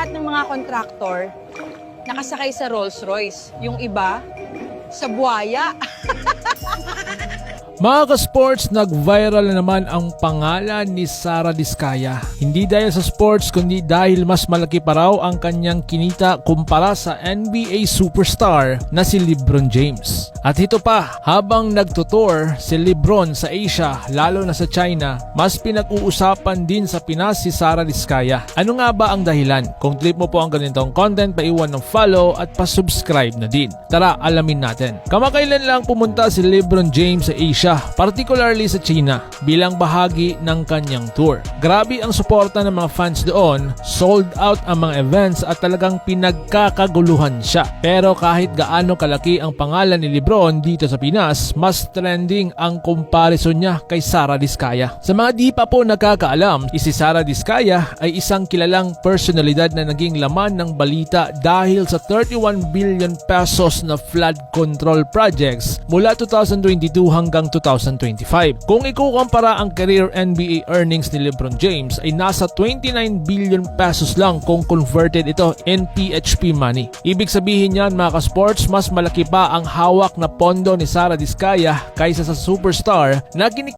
lahat ng mga kontraktor nakasakay sa Rolls Royce. Yung iba, sa buhaya. Mga ka-sports, nag-viral na naman ang pangalan ni Sara Diskaya. Hindi dahil sa sports, kundi dahil mas malaki pa raw ang kanyang kinita kumpara sa NBA superstar na si LeBron James. At ito pa, habang nagtutour si LeBron sa Asia, lalo na sa China, mas pinag-uusapan din sa Pinas si Sara Diskaya. Ano nga ba ang dahilan? Kung trip mo po ang ganitong content, paiwan ng follow at pa-subscribe na din. Tara, alamin natin. Kamakailan lang pumunta si LeBron James sa Asia, particularly sa China, bilang bahagi ng kanyang tour. Grabe ang suporta ng mga fans doon, sold out ang mga events at talagang pinagkakaguluhan siya. Pero kahit gaano kalaki ang pangalan ni LeBron dito sa Pinas, mas trending ang comparison niya kay Sara Diskaya. Sa mga di pa po nakakaalam, si Sara Diskaya ay isang kilalang personalidad na naging laman ng balita dahil sa 31 billion pesos na flood control projects mula 2022 hanggang 2025. Kung ikukumpara ang career NBA earnings ni LeBron James ay nasa 29 billion pesos lang kung converted ito in PHP money. Ibig sabihin niyan mga ka-sports, mas malaki pa ang hawak na pondo ni Sara Diskaya kaysa sa superstar na kinik